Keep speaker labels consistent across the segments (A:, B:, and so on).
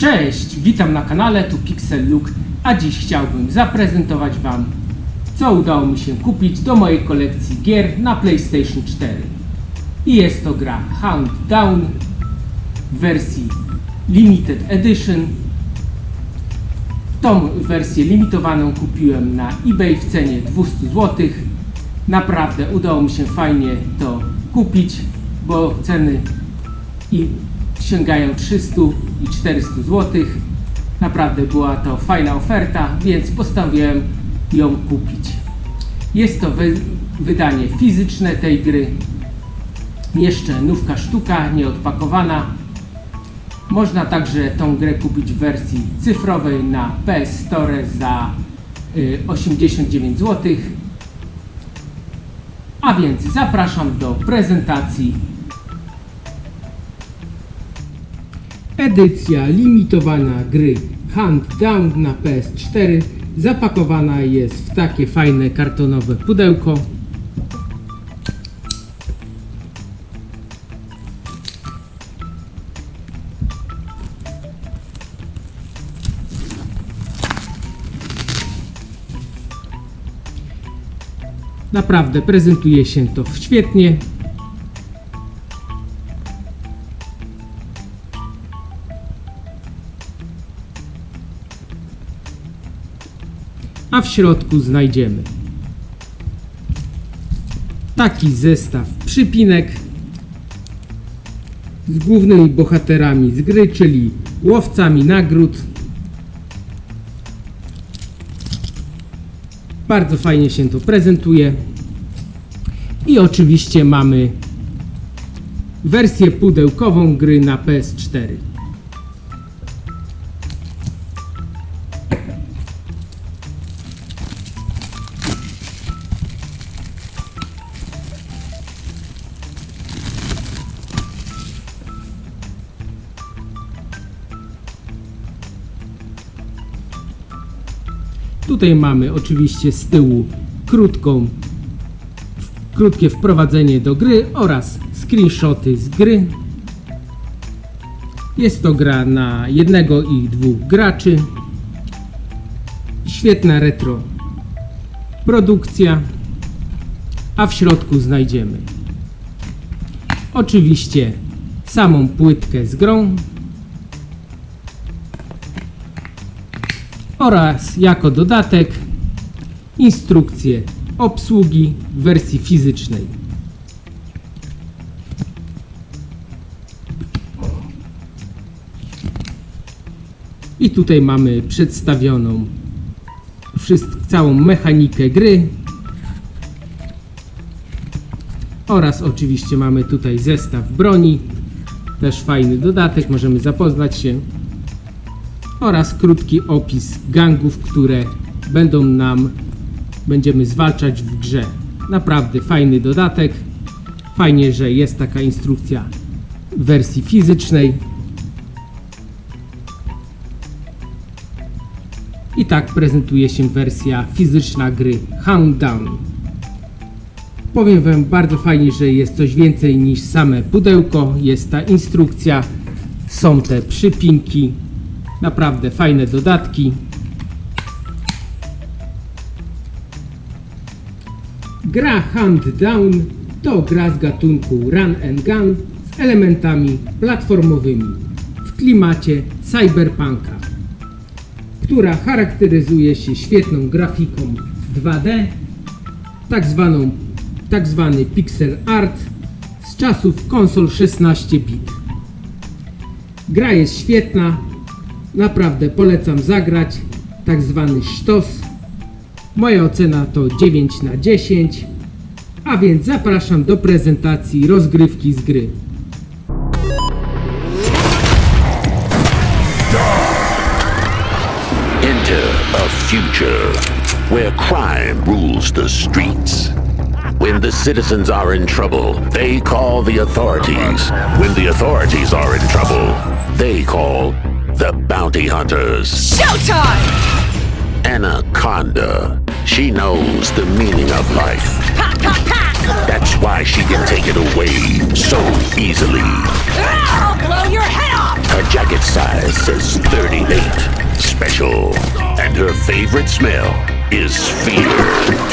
A: Cześć, witam na kanale, tu Pixel Look, a dziś chciałbym zaprezentować Wam, co udało mi się kupić do mojej kolekcji gier na PlayStation 4. I jest to gra Hound Down w wersji Limited Edition. Tą wersję limitowaną kupiłem na eBay w cenie 200 zł. Naprawdę udało mi się fajnie to kupić, bo ceny i sięgają 300 i 400 zł. Naprawdę była to fajna oferta, więc postanowiłem ją kupić. Jest to wy wydanie fizyczne tej gry. Jeszcze nówka sztuka, nieodpakowana. Można także tą grę kupić w wersji cyfrowej na PS Store za y, 89 zł. A więc zapraszam do prezentacji Edycja limitowana gry Down na PS4 zapakowana jest w takie fajne kartonowe pudełko. Naprawdę prezentuje się to świetnie. A w środku znajdziemy taki zestaw przypinek z głównymi bohaterami z gry, czyli łowcami nagród. Bardzo fajnie się to prezentuje. I oczywiście mamy wersję pudełkową gry na PS4. Tutaj mamy oczywiście z tyłu krótką, krótkie wprowadzenie do gry oraz screenshoty z gry. Jest to gra na jednego i dwóch graczy. Świetna retro produkcja, a w środku znajdziemy oczywiście samą płytkę z grą, oraz jako dodatek instrukcję obsługi w wersji fizycznej. I tutaj mamy przedstawioną całą mechanikę gry. Oraz oczywiście mamy tutaj zestaw broni. Też fajny dodatek, możemy zapoznać się oraz krótki opis gangów, które będą nam będziemy zwalczać w grze. Naprawdę fajny dodatek. Fajnie, że jest taka instrukcja w wersji fizycznej. I tak prezentuje się wersja fizyczna gry Hound Down. Powiem Wam bardzo fajnie, że jest coś więcej niż same pudełko. Jest ta instrukcja, są te przypinki, Naprawdę fajne dodatki. Gra Hand Down to gra z gatunku Run and Gun z elementami platformowymi w klimacie cyberpunka, która charakteryzuje się świetną grafiką 2D, tak, zwaną, tak zwany pixel art z czasów konsol 16 bit. Gra jest świetna, Naprawdę polecam zagrać tak zwany sztos. Moja ocena to 9 na 10. A więc zapraszam do prezentacji rozgrywki z gry.
B: Enter a future where crime rules the streets. When the citizens are in trouble, they call the authorities. When the authorities are in trouble, they call the bounty hunters.
C: Showtime!
B: Anaconda. She knows the meaning of life.
C: Ha ha ha!
B: That's why she can take it away so easily.
C: I'll blow your head off!
B: Her jacket size says 38. Special. And her favorite smell is fear.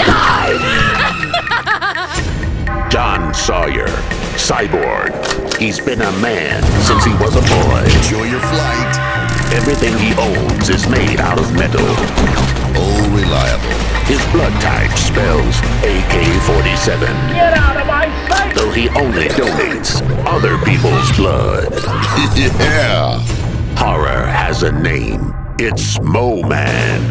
B: Die! John Sawyer, cyborg. He's been a man since he was a boy.
D: Enjoy your flight.
B: Everything he owns is made out of metal.
D: Oh, reliable.
B: His blood type spells AK-47.
E: Get out of my sight!
B: Though he only donates other people's blood.
D: yeah.
B: Horror has a name. It's Mo Man.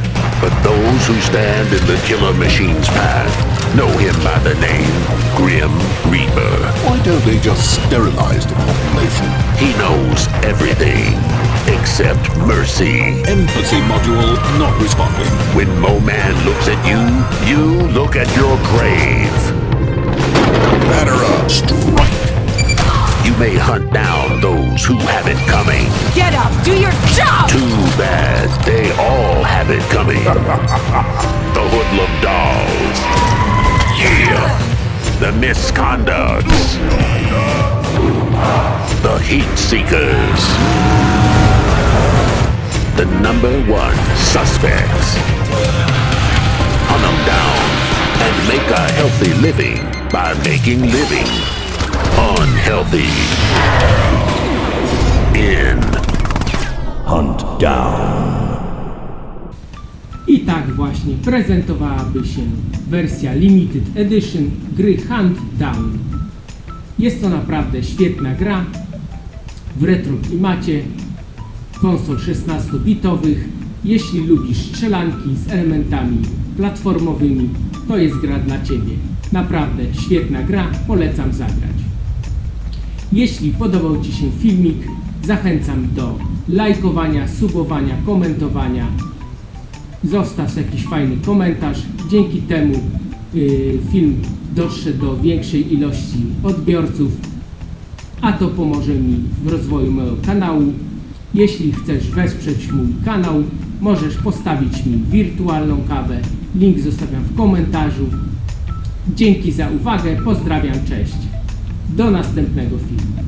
B: But those who stand in the killer machine's path know him by the name Grim Reaper.
D: Why don't they just sterilize the population?
B: He knows everything except mercy.
D: Empathy module not responding.
B: When Mo Man looks at you, you look at your grave.
D: Batter up. Strike.
B: You may hunt down those who have it coming.
C: Get up! Do your job!
B: Too bad they all have it coming. the Hoodlum Dolls. Yeah. The Misconducts. The Heat Seekers. The number one suspects. Hunt them down and make a healthy living by making living unhealthy. In
F: Hunt down.
A: Tak właśnie prezentowałaby się wersja Limited Edition gry Hunt Down. Jest to naprawdę świetna gra w retro klimacie konsol 16-bitowych. Jeśli lubisz strzelanki z elementami platformowymi, to jest gra dla Ciebie. Naprawdę świetna gra, polecam zagrać. Jeśli podobał Ci się filmik, zachęcam do lajkowania, subowania, komentowania. Zostaw jakiś fajny komentarz. Dzięki temu y, film dotrze do większej ilości odbiorców, a to pomoże mi w rozwoju mojego kanału. Jeśli chcesz wesprzeć mój kanał, możesz postawić mi wirtualną kawę. Link zostawiam w komentarzu. Dzięki za uwagę, pozdrawiam, cześć. Do następnego filmu.